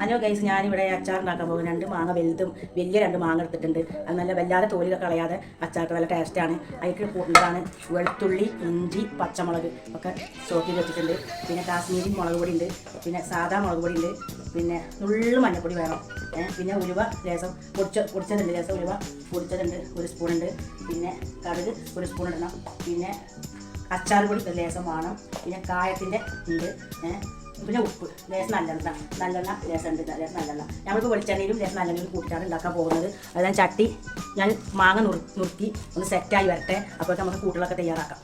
Hello guys ഞാനിവിടെ അച്ചാർ ഉണ്ടാക്കാൻ പോകും രണ്ട് മാങ്ങ വലുതും വലിയ രണ്ട് മാങ്ങ എടുത്തിട്ടുണ്ട്. അത് നല്ല വല്ലാതെ തോലിക കളയാതെ അച്ചാർക്ക് നല്ല ടേസ്റ്റാണ് അതിലേക്ക് കൂട്ടുന്നതാണ് വെളുത്തുള്ളി ഇഞ്ചി പച്ചമുളക് ഒക്കെ ചോക്കി വെച്ചിട്ടുണ്ട്. പിന്നെ കാശ്മീരി മുളക് പൊടി ഉണ്ട്. പിന്നെ സാധാ മുളക് പൊടി ഉണ്ട്. പിന്നെ നുള്ളു മഞ്ഞൾപ്പൊടി വേണം. പിന്നെ ഉലുവ ലേസം പൊടിച്ച പൊടിച്ചതുണ്ട്. ലേസം ഉലുവ പൊടിച്ചതുണ്ട്. ഒരു സ്പൂണുണ്ട് പിന്നെ കടുക് ഒരു സ്പൂൺ ഇടണം. പിന്നെ അച്ചാർ പൊടി ലേസം വേണം. പിന്നെ കായത്തിന്റെ ഉണ്ട്. പിന്നെ ഉപ്പ്. ലേശം നല്ലെണ്ണ. നല്ലെണ്ണ ലേശം ഉണ്ട് ലേശം നല്ലെണ്ണ. ഞങ്ങൾക്ക് വെളിച്ചെണ്ണയിലും ലേശം നല്ലെണ്ണയിലും കൂട്ടിയാണ് ഉണ്ടാക്കാൻ പോകുന്നത്. ഞാൻ ചട്ടി ഞാൻ മാങ്ങ നുറു നുറുക്കി ഒന്ന് സെറ്റായി വരട്ടെ. അപ്പോൾ നമുക്ക് കൂട്ടുകളൊക്കെ തയ്യാറാക്കാം.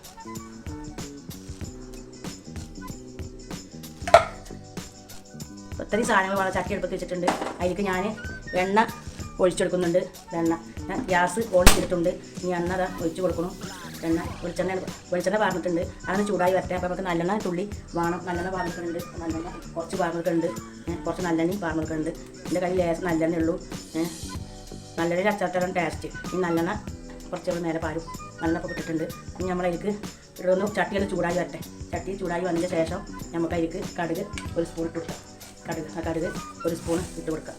ഒത്തിരി സാധനങ്ങൾ വളരെ ചട്ടി എടുപ്പത്ത് വെച്ചിട്ടുണ്ട്. അതിലേക്ക് ഞാൻ എണ്ണ ഒഴിച്ചെടുക്കുന്നുണ്ട്. എണ്ണ. ഞാൻ ഗ്യാസ് ഓൺ ചെയ്തിട്ടുണ്ട്. ഇനി എണ്ണ ഒഴിച്ചു ഒഴിച്ച് കൊടുക്കണം. എണ്ണ വെളിച്ചെണ്ണ വെളിച്ചെണ്ണ പറഞ്ഞിട്ടുണ്ട് അതൊന്ന് ചൂടായി വരട്ടെ. അപ്പോൾ നമുക്ക് നല്ലെണ്ണ തുള്ളി വേണം. നല്ലെണ്ണ പറഞ്ഞിട്ടുണ്ട് നല്ലെണ്ണ കുറച്ച് പറഞ്ഞിട്ടുണ്ട് കുറച്ച് നല്ലെണ്ണയും പറഞ്ഞിട്ടുണ്ട് എന്റെ കയ്യിൽ ലേശം നല്ലെണ്ണ ഉള്ളൂ. നല്ലെണ്ണയിൽ നല്ലെണ്ണ അച്ചാട്ടാണ് ടേസ്റ്റ് ഈ നല്ലെണ്ണ കുറച്ചുകൂടെ നേരെ പാരും. നല്ലെണ്ണ ഒക്കെ ഇട്ടിട്ടുണ്ട്. ഇനി നമ്മളതിലേക്ക് ഇതൊന്ന് ചട്ടിയിൽ ചൂടായി വരട്ടെ. ചട്ടി ചൂടായി വന്നതിന് ശേഷം നമുക്ക് അതിലേക്ക് കടുക് ഒരു സ്പൂൺ ഇട്ട് കൊടുക്കാം. കടുക് ആ കടുക് ഒരു സ്പൂൺ ഇട്ട് കൊടുക്കാം.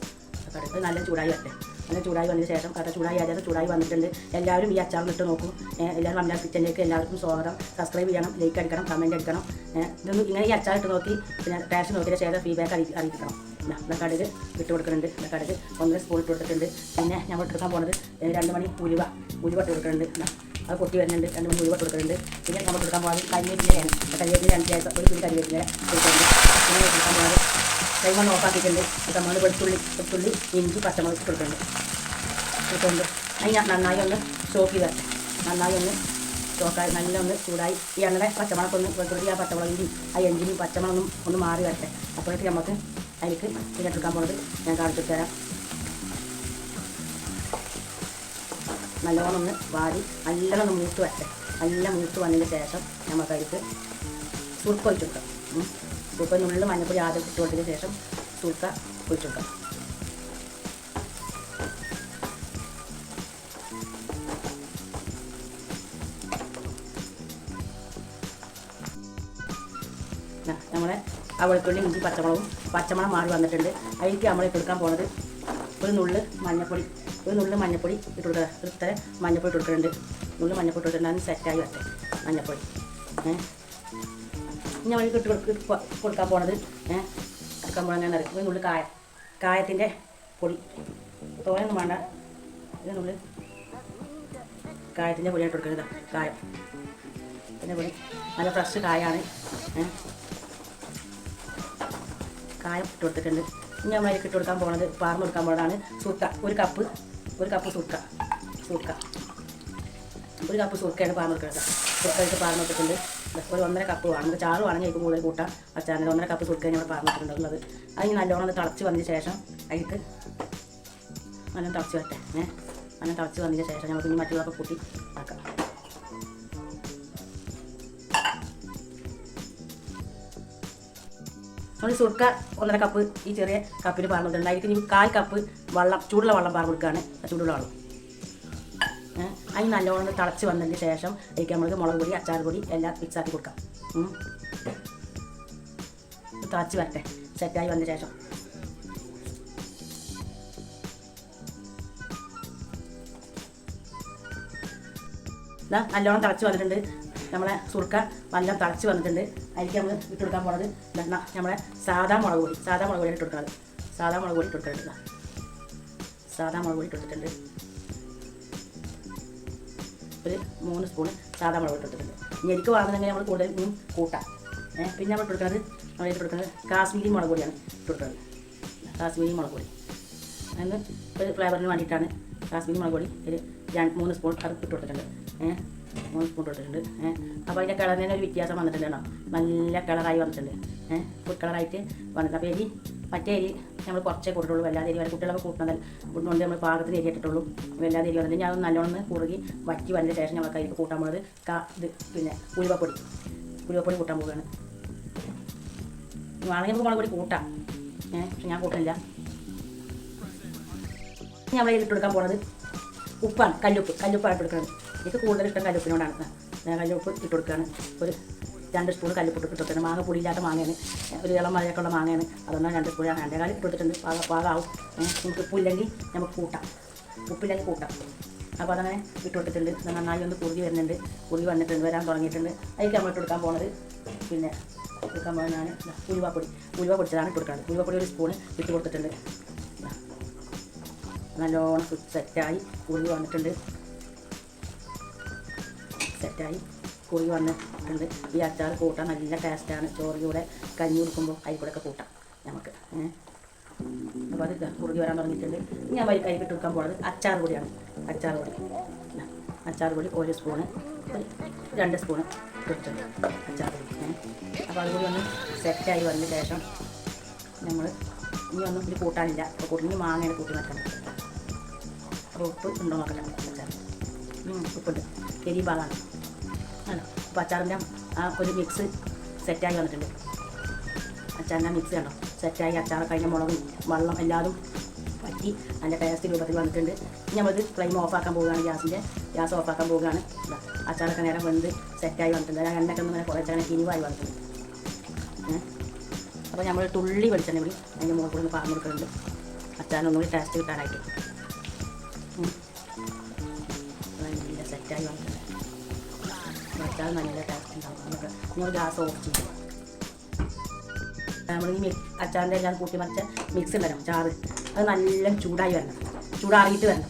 കടുക് നല്ല ചൂടായി വരട്ടെ. നല്ല ചൂടായി വന്നതിന് ശേഷം കഥ ചൂടായി ആചാരം ചൂടായി വന്നിട്ടുണ്ട്. എല്ലാവരും ഈ അച്ചാർ ഇട്ട് നോക്കും. എല്ലാവരും അമ്മ കിച്ചണിലേക്ക് എല്ലാവർക്കും സ്വാഗതം. സബ്സ്ക്രൈബ് ചെയ്യണം ലൈക്ക് അടിക്കണം കമന്റ് അടിക്കണം. ഇതൊന്നും ഇങ്ങനെ ഈ അച്ചാർ ഇട്ട് നോക്കി പിന്നെ ടേസ്റ്റ് നോക്കിയ ശേഷം ഫീഡ്ബാക്ക് അറിയി അറിയിക്കണം ഇവിടെ കടുക് ഇട്ട് കൊടുക്കുന്നുണ്ട്. ഇവിടെ കടുക് ഒന്നര സ്പൂൺ ഇട്ട് കൊടുത്തിട്ടുണ്ട്. പിന്നെ ഞങ്ങൾ ഇട്ടെടുക്കാൻ പോണത് രണ്ട് മണി ഉലുവ ഉലുവ ഇട്ട് കൊടുക്കുന്നുണ്ട്. അത് കൊട്ടി വരുന്നുണ്ട്. രണ്ട് മണി ഉലുവ കൊടുക്കുന്നുണ്ട്. പിന്നെ നമ്മൾ എടുക്കാൻ പോകുന്നത് കരിവേപ്പിലയാണ് കരിവേപ്പില രണ്ട് ഒരു പിടി കരിവേപ്പില കൊടുക്കുന്നുണ്ട് പിന്നെ എടുക്കാൻ പോകുന്നത് കൈമൺ നോക്കാക്കിയിട്ടുണ്ട് ഇപ്പം നമ്മൾ വെളുത്തുള്ളി വെളുത്തുള്ളി ഇഞ്ചി പച്ചമുളക് കൊടുക്കുന്നുണ്ട് ഇട്ടുണ്ട് അതിന് നന്നായി ഒന്ന് സ്റ്റോക്ക് ചെയ്ത് നന്നായി ഒന്ന് സ്റ്റോക്കായി നല്ല ഒന്ന് ചൂടായി. ഈ എണ്ണയുടെ പച്ചമുളക് ഒന്ന് വെളുത്തുള്ളി ആ പച്ചമുളകിന്റെയും ആ എഞ്ചിനും പച്ചമുളകും ഒന്ന് മാറി വരട്ടെ. അപ്പോഴേക്ക് നമുക്ക് അതിലേക്ക് ഇതിലെടുക്കാൻ പോകുന്നത് ഞാൻ കാണിച്ചു തരാം. നല്ലോണം ഒന്ന് വാടി നല്ലോണം മൂത്ത് വരട്ടെ. നല്ല മൂത്ത് വന്നതിന് ശേഷം നമുക്കതിലേക്ക് സുർക്കൊഴിച്ചു കൊടുക്കാം സുർക്ക നുള്ളിൽ മഞ്ഞപ്പൊടി ആദ്യം ഇട്ട് കൊടുത്തതിന് ശേഷം സൂക്ക ഒഴിച്ചു കൊടുക്കാം ദാ നമ്മളെ ആ വെളുത്തുള്ളി ഇഞ്ചി പച്ചമുളകും പച്ചമുളക് മാറി വന്നിട്ടുണ്ട്. അതിലേക്ക് നമ്മൾ ഇട്ടെടുക്കാൻ പോണത് ഒരു നുള്ള് മഞ്ഞപ്പൊടി ഒരു നുള്ള് മഞ്ഞപ്പൊടി ഇട്ട് കൊടുക്കുക. ഇത്ര മഞ്ഞപ്പൊടി ഇട്ടിട്ടുണ്ട് നുള്ള് മഞ്ഞപ്പൊടി ഇട്ടിട്ടുണ്ട് അതിന് സെറ്റായി വരട്ടെ. മഞ്ഞപ്പൊടി. ഏഹ് ഇനി നമ്മൾ ഇട്ട് കൊടുക്ക കൊടുക്കാൻ പോണത്. ഏഹ് അടുക്കാൻ പോകണം ഞാൻ അറിയാം ഇതിനുള്ളിൽ കായ കായം കായത്തിന്റെ പൊടി തോനൊന്നും വേണ്ട. ഇതിനുള്ളിൽ നുള്ള് കായത്തിന്റെ പൊടിയാണ് കൊടുക്കുന്നത് കായം. പിന്നെ പൊടി. നല്ല ഫ്രഷ് കായാണ്. ഏഹ് കായം ഇട്ട് കൊടുത്തിട്ടുണ്ട്. ഇനി നമ്മൾ ഇട്ട് കൊടുക്കാൻ പോണത് പാർന്ന് കൊടുക്കാൻ പോണതാണ് സുർക്ക ഒരു കപ്പ് ഒരു കപ്പ് സുർക്ക സുർക്ക ഒരു കപ്പ് സുർക്കയാണ് പാർന്ന് കൊടുക്കുന്നത് സുർക്ക പാർന്ന് കൊടുത്തിട്ടുണ്ട്. ഒരു ഒന്നര കപ്പ് വേണം. നമുക്ക് ചാറ് വേണമെങ്കിൽ അതിൽ കൂടുതൽ കൂട്ടാം. പക്ഷേ അങ്ങനെ ഒന്നര കപ്പ് കൊടുക്കാൻ പാർന്ന് കൊടുത്തിട്ടുള്ളത് അതിന് നല്ലോണം ഒന്ന് തിളച്ച് വന്നതിന് ശേഷം അതിലേക്ക് നല്ല തിളച്ച് വരട്ടെ. ഏ? നല്ല തിളച്ച് വന്നതിന് ശേഷം നമുക്ക് ഇനി മറ്റുള്ളതൊക്കെ കൂട്ടി ആക്കാം. നമ്മൾ സുർക്ക ഒന്നര കപ്പ് ഈ ചെറിയ കപ്പിൽ പറഞ്ഞിട്ടുണ്ട് അതിലേക്ക് ഇനി കാൽ കപ്പ് വെള്ളം ചൂടുള്ള വെള്ളം പറഞ്ഞു കൊടുക്കുകയാണ്. ചൂടുള്ള വെള്ളം. അതിന് നല്ലോണം തിളച്ച് വന്നതിന് ശേഷം അതിലേക്ക് നമ്മൾക്ക് മുളക് പൊടി അച്ചാർ പൊടി എല്ലാം മിക്സ് ആക്കി കൊടുക്കാം. തിളച്ച് വരട്ടെ. സെറ്റായി വന്നതിന് ശേഷം. ഇതാ നല്ലോണം തിളച്ച് വന്നിട്ടുണ്ട്. നമ്മളെ സുർക്ക നല്ല തിളച്ച് വന്നിട്ടുണ്ട്. അതിലേക്ക് നമ്മൾ ഇട്ട് കൊടുക്കാൻ പോണത് എന്താ നമ്മളെ സാധാ മുളക് പൊടി. സാധാ മുളക് പൊടി ഇട്ട് കൊടുക്കുന്നത് സാധാ മുളക് പൊടി ഇട്ട് കൊടുക്കാറുണ്ട് സാധാ മുളക് പൊടി ഇട്ട് കൊടുത്തിട്ടുണ്ട്. ഒരു മൂന്ന് സ്പൂൺ സാധാ മുളക് ഇട്ടിട്ടുണ്ട് ഇനി എനിക്ക് വാങ്ങുന്നെങ്കിൽ നമ്മൾ കൂടുതൽ മീൻ കൂട്ടാം. ഏഹ് പിന്നെ നമ്മൾ കൊടുക്കുന്നത് നമ്മൾ ഇട്ട് കൊടുക്കുന്നത് കാശ്മീരി മുളക് പൊടിയാണ് ഇട്ടുകൊടുക്കുന്നത് കാശ്മീരി മുളക് പൊടി. അതിന് ഒരു ഫ്ലേവറിന് വേണ്ടിയിട്ടാണ് കാശ്മീരി മുളക് പൊടി ഒരു രണ്ട് മൂന്ന് സ്പൂൺ അത് ഇട്ട് കൊടുത്തിട്ടുണ്ട്. മൂന്ന് സ്പൂൺ കൊടുത്തിട്ടുണ്ട്. അപ്പോൾ അതിന്റെ കളറിന് ഒരു വ്യത്യാസം വന്നിട്ടുണ്ട് കേട്ടോ. നല്ല കളറായി വന്നിട്ടുണ്ട്. ഏഹ് ഫുഡ് കളറായിട്ട് വന്നിട്ടുണ്ട്. അപ്പോൾ എരി മറ്റേ അരി നമ്മൾ കുറച്ചേ കൂട്ടുള്ളൂ. വല്ലാതെ അരി വരെ കുട്ടികളൊക്കെ കൂട്ടുന്നത് നമ്മൾ പാകത്തിന് അരി ഇട്ടിട്ടുള്ളൂ. വല്ലാതെ അരി വന്നിട്ട് ഞാൻ നല്ലോണം കുറുകി വറ്റി വന്നതിന് ശേഷം നമ്മൾ കയ്യിൽ കൂട്ടാൻ പോകുന്നത് കാ ഇത് പിന്നെ ഉലുവപ്പൊടി. ഉലുവപ്പൊടി കൂട്ടാൻ പോവുകയാണ്. വേണമെങ്കിൽ നമുക്ക് മുളക് കൂട്ടാം. ഏഹ് പക്ഷെ ഞാൻ കൂട്ടില്ല ഞാൻ അവിടെ ഇട്ട് കൊടുക്കാൻ പോണത് ഉപ്പാണ് കല്ലുപ്പ്. കല്ലുപ്പാണ് ഇട്ടെടുക്കുന്നത് എനിക്ക് കൂടുതൽ ഇഷ്ടം കല്ലുപ്പിനോടാണ്. ഞാൻ കല്ലുപ്പ് ഇട്ട് കൊടുക്കുകയാണ്. ഒരു രണ്ട് സ്പൂൺ കല്ലിപ്പൊട്ട് ഇട്ടിട്ടുണ്ട് മാങ്ങ പൊടിയില്ലാത്ത മാങ്ങയാണ്. ഒരു ഇളം മഴയൊക്കെ ഉള്ള മാങ്ങയാണ്. അതുകൊണ്ടാണ് രണ്ട് സ്പൂൺ രണ്ട് കാലം ഇട്ടിട്ടുണ്ട് പാക പാകാവും. നമുക്ക് ഉപ്പില്ലെങ്കിൽ നമുക്ക് കൂട്ടാം. ഉപ്പില്ലെങ്കിൽ കൂട്ടാം. അപ്പോൾ അതങ്ങനെ ഇട്ട് കൊടുത്തിട്ടുണ്ട്. നന്നായി ഒന്ന് കുറുകി വരുന്നുണ്ട്. കുറുകി വന്നിട്ടുണ്ട്. വരാൻ തുടങ്ങിയിട്ടുണ്ട്. അതിലേക്ക് നമ്മൾ ഇട്ട് കൊടുക്കാൻ പോണത് പിന്നെ എടുക്കാൻ പോകുന്നത് ഞാൻ ഉലുവാപ്പൊടി. ഉലുവ പൊടിച്ചതാണ് ഇട്ട് കൊടുക്കുന്നത് ഉലുവപ്പൊടി ഒരു സ്പൂൺ ഇട്ട് കൊടുത്തിട്ടുണ്ട്. നല്ലോണം സെറ്റായി കുറുകി വന്നിട്ടുണ്ട്. സെറ്റായി കുറുകി വന്നിട്ടുണ്ട് ഈ അച്ചാർ കൂട്ടാൻ നല്ല ടേസ്റ്റാണ് ചോറിന്റെ കൂടെ കഞ്ഞി കൊടുക്കുമ്പോൾ അതിൽ കൂടെ ഒക്കെ കൂട്ടാം നമുക്ക് അപ്പോൾ അത് കുറുകി വരാൻ പറഞ്ഞിട്ടുണ്ട്. ഞാൻ വരി കൈ ഇട്ട് കൊടുക്കാൻ പോകുന്നത് അച്ചാർ പൊടിയാണ്. അച്ചാർ പൊടി. അച്ചാർ പൊടി ഒരു സ്പൂണ് രണ്ട് സ്പൂണ് കൊടുത്തിട്ടുണ്ട് അച്ചാർ പൊടി. അപ്പോൾ അതുകൂടി ഒന്ന് സെറ്റായി വന്നതിന് ശേഷം നമ്മൾ ഇനി ഒന്നും ഇത് കൂട്ടാനില്ല. അപ്പോൾ കൂട്ടിന് മാങ്ങയാണ് കൂട്ടി വെക്കണം അപ്പോൾ ഉപ്പ് ഉണ്ടോ നോക്കണം അച്ചാർ ഉപ്പുണ്ട്. എരി അല്ല അച്ചാറിന്റെ ആ ഒരു മിക്സ് സെറ്റായി വന്നിട്ടുണ്ട്. അച്ചാറിന്റെ മിക്സ് കണ്ടോ? സെറ്റായി അച്ചാർ കഴിഞ്ഞ മുളകും വെള്ളം എല്ലാതും പറ്റി അതിന്റെ ടേസ്റ്റ് രൂപത്തിൽ വന്നിട്ടുണ്ട്. ഇനി നമ്മളിത് ഫ്ലെയിം ഓഫാക്കാൻ പോവുകയാണ് ഗ്യാസിന്റെ. ഗ്യാസ് ഓഫാക്കാൻ പോവുകയാണ്. അച്ചാറൊക്കെ നേരം വെന്ത് സെറ്റായി വന്നിട്ടുണ്ട്. ആ എണ്ണയൊക്കെ ഒന്ന് കുറേ തന്നെ കിനിവായി വന്നിട്ടുണ്ട്. അപ്പോൾ നമ്മൾ തുള്ളി വെളിച്ചെണ്ണ വിളി അതിന്റെ മുകളിൽ കൂടി ഒന്ന് പറഞ്ഞു കൊടുക്കുന്നുണ്ട് അച്ചാറിനൊന്നുകൂടി ടേസ്റ്റ് കിട്ടാനായിട്ട്. സെറ്റായി വന്നിട്ടുണ്ട്. അച്ചാർ നല്ല ടേസ്റ്റ് ഉണ്ടാവും നമുക്ക് നിങ്ങൾ ഗ്യാസ് ഓഫ് ചെയ്യും. നമ്മൾ ഈ അച്ചാറിന്റെ എല്ലാം കൂട്ടി മറിച്ച മിക്സ് ഉണ്ടല്ലോ ചാറ് അത് നല്ല ചൂടായി വരണം. ചൂടാറിയിട്ട് വരണം.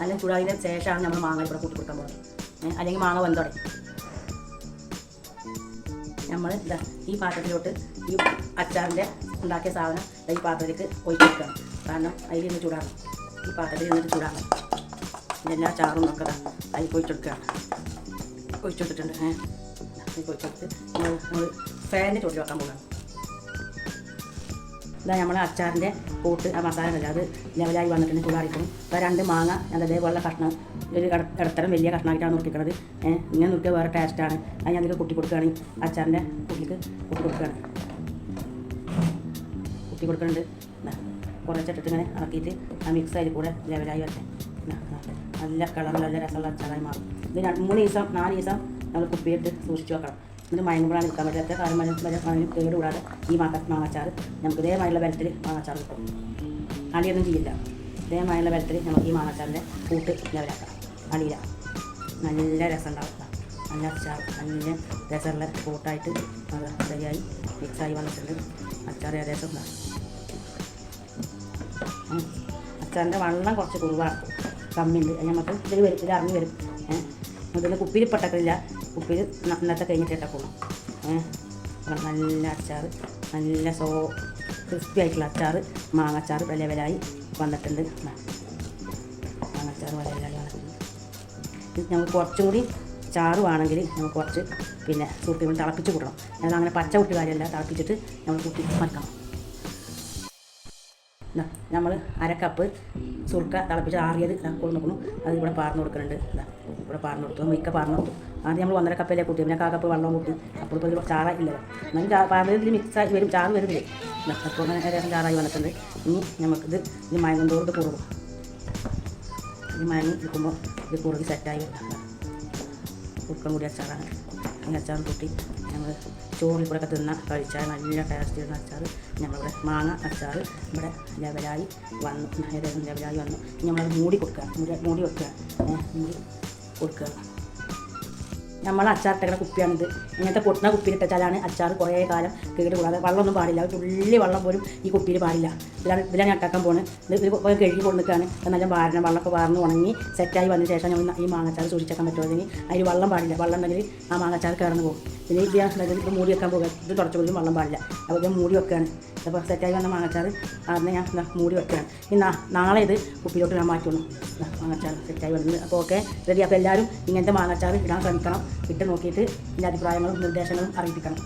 നല്ല ചൂടാറിയതിന് ശേഷമാണ് നമ്മൾ മാങ്ങ ഇവിടെ കൂട്ടി കൊടുക്കാൻ പോകുന്നത് അല്ലെങ്കിൽ മാങ്ങ വെന്തോടെ നമ്മൾ ഇതാ ഈ പാത്രത്തിലോട്ട് ഈ അച്ചാറിന്റെ ഉണ്ടാക്കിയ സാധനം ഈ പാത്രത്തിലേക്ക് ഒഴിച്ചു കൊടുക്കണം കാരണം അതിൽ നിന്ന് ചൂടാകണം ഈ പാത്രത്തിൽ നിന്നിട്ട് ചൂടാകണം എല്ലാ ചാറും നോക്കതാ അതിൽ ഒഴിച്ചെടുക്കുകയാണ് ഒഴിച്ചെടുത്തിട്ടുണ്ട് ഏഹ് അതിൽ ഒഴിച്ചെടുത്ത് നമ്മൾ ഫാനിന്റെ ചുവട്ടിൽ വെക്കാൻ പോകണം ഇതാ നമ്മൾ അച്ചാറിന്റെ കൂട്ട് ആ മസാല അല്ല അത് ലെവലായി വന്നിട്ടുണ്ട് ചൂടാറിക്കും ഇപ്പോൾ രണ്ട് മാങ്ങ ഞാൻ അതേപോലെ കഷ്ണം ഒരു ഇട- ഇടത്തരം വലിയ കഷ്ണമായിട്ടാണ് നുറുക്കിക്കണത്. ഏഹ് ഇങ്ങനെ നുറുക്കിയ വേറെ ടേസ്റ്റാണ് അത് ഞാൻ ഇതിൽ കുട്ടി കൊടുക്കുകയാണ്. അച്ചാറിന്റെ കുട്ടിക്ക് കുട്ടി കൊടുക്കുകയാണ്. കുട്ടി കൊടുക്കുന്നുണ്ട്. കുറച്ചിട്ടിട്ട് ഇങ്ങനെ ഇറക്കിയിട്ട് ആ മിക്സ് അതിൽ കൂടെ ലെവലായി വരട്ടെ. നല്ല കളർ നല്ല രസമുള്ള അച്ചാറായി മാറും ഇത് മൂന്ന് ദിവസം നാല് ദിവസം നമ്മൾ കുപ്പിയിട്ട് സൂക്ഷിച്ച് വെക്കണം എന്നിട്ട് മയങ്ങുമ്പോഴാണ് എടുക്കാൻ പറ്റാത്ത എത്ര മഴ അതിന് കേട് കൂടാതെ ഈ മാങ്ങ മാങ്ങാച്ചാറ് നമുക്ക് ഇതേമായുള്ള ബലത്തിൽ മാങ്ങാച്ചാറ് കിട്ടും അടിയൊന്നും ചെയ്യില്ല ഇതേമായുള്ള ബലത്തിൽ നമുക്ക് ഈ മാങ്ങാച്ചാറിന്റെ കൂട്ട് ലെവലാക്കാം അടിയില നല്ല രസം ഉണ്ടാവും നല്ല അച്ചാർ നല്ല രസമുള്ള കൂട്ടായിട്ട് അത് ശരിയായി മിക്സായി വന്നിട്ടുണ്ട് അച്ചാർ ഏകദേശം. അച്ചാറിന്റെ വെള്ളം കുറച്ച് കുറവാണ് കമ്മിയുണ്ട് അത് ഇതിൽ വരും ഇത് ഇറങ്ങി വരും. ഏഹ് അതിൽ കുപ്പിയിൽ പെട്ടക്കില്ല കുപ്പിയിൽ നന്നത്തെ കഴിഞ്ഞിട്ട് ഇട്ടക്കുള്ളൂ ഏഹ് നല്ല അച്ചാർ നല്ല സോ ക്രിസ്പി ആയിട്ടുള്ള അച്ചാർ മാങ്ങച്ചാർ വില വിലയായി വന്നിട്ടുണ്ട്. മാങ്ങച്ചാർ വില വിലയായി വന്നിട്ടുണ്ട്. നമുക്ക് കുറച്ചും കൂടി ചാറുവാണെങ്കിൽ നമുക്ക് കുറച്ച് പിന്നെ കൊണ്ട് തിളപ്പിച്ച് കൂട്ടണം. എന്നാൽ അങ്ങനെ പച്ച കുട്ടി കാര്യമല്ല തിളപ്പിച്ചിട്ട് നമ്മൾ കുട്ടി മറക്കണം. നമ്മൾ അര കപ്പ് സുർക്ക തിളപ്പിച്ച് ആറിയത് കൊടു നോക്കണം അത് ഇവിടെ പാർന്ന് കൊടുക്കുന്നുണ്ട്. ഇവിടെ പാർന്ന് കൊടുത്തു. മിക്ക പാർന്ന് കൊടുത്തു. ആദ്യം നമ്മൾ ഒന്നര കപ്പിലെ കൂട്ടി. പിന്നെ കാ കപ്പ് വെള്ളം കൂട്ടി. അപ്പോൾ ഇപ്പോൾ ചാറ ഇല്ലല്ലോ. എന്നാലും പാർന്നതിൽ മിക്സ് ആയി വരും. ചാറ് വരുന്നില്ലേ അപ്പോൾ അങ്ങനെ ഏകദേശം ചാറായി വന്നിട്ടുണ്ട്. ഇനി നമുക്കിത് ഇത് മയങ്ങും ഇത് കുറുകും. ഇത് മയങ്ങി നിൽക്കുമ്പോൾ ഇത് കുറുകി സെറ്റായി വരും. കുറുക്കം കൂടി അച്ചാറാണ് അങ്ങനെ അച്ചാറും കൂട്ടി. ഞങ്ങൾ ചോറിൽ കൂടെ ഒക്കെ തിന്ന കഴിച്ചാൽ നല്ല ടേസ്റ്റ് ചെയ്യുന്ന അച്ചാർ ഞങ്ങളുടെ മാങ്ങ അച്ചാർ ഇവിടെ ലെവലായി വന്നു. ഏകദേശം ലെവലായി വന്നു. ഞങ്ങളത് മൂടി കൊടുക്കുക. മൂടി വെക്കുക. മൂടി കൊടുക്കുക. നമ്മൾ അച്ചാറിട്ടക്കുന്ന കുപ്പിയാണിത്. ഇങ്ങനത്തെ പൊട്ടുന്ന കുപ്പിയിലിട്ടാലാണ് അച്ചാർ കുറേ കാലം കേട് കൂടാതെ വെള്ളമൊന്നും പാടില്ല. തുള്ളി വെള്ളം പോലും ഈ കുപ്പിയിൽ പാടില്ല. ഇതിലാണ് ഇതിലാണ് ഞാൻ ഉണ്ടാക്കാൻ പോകുന്നത് ഇത് കഴുകി കൊണ്ടിരിക്കുകയാണ് നല്ല വാരണം. വെള്ളമൊക്കെ വാർന്ന് ഉണങ്ങി സെറ്റായി വന്ന ശേഷം ഞാൻ ഈ മാങ്ങച്ചാർ സൂക്ഷിച്ചേക്കാൻ പറ്റുമെങ്കിൽ അതിൽ വെള്ളം പാടില്ല. വെള്ളം ഉണ്ടെങ്കിൽ ആ മാങ്ങച്ചാർ കയറുന്നു പോകും. പിന്നെ ഇത് ഞാൻ മൂടി വെക്കാൻ പോകുക. ഇത് തുടച്ചു പോലും വെള്ളം പാടില്ല. അപ്പോൾ ഇത് മൂടി വെക്കുകയാണ്. അപ്പോൾ സെറ്റായി വന്ന മാങ്ങച്ചാർ അതിനെ ഞാൻ മൂടി വെക്കുകയാണ് ഇനി നാളെ ഇത് കുപ്പിയിലോട്ട് ഞാൻ മാറ്റുള്ളൂ. മാങ്ങച്ചാർ സെറ്റായി വന്നത് അപ്പോൾ ഓക്കെ റെഡി അപ്പോൾ എല്ലാവരും ഇങ്ങനത്തെ മാങ്ങച്ചാർ ഇടാൻ ശ്രമിക്കണം. ഇട്ട് നോക്കിയിട്ട് എന്റെ അഭിപ്രായങ്ങളും നിർദ്ദേശങ്ങളും അറിയിപ്പിക്കണം.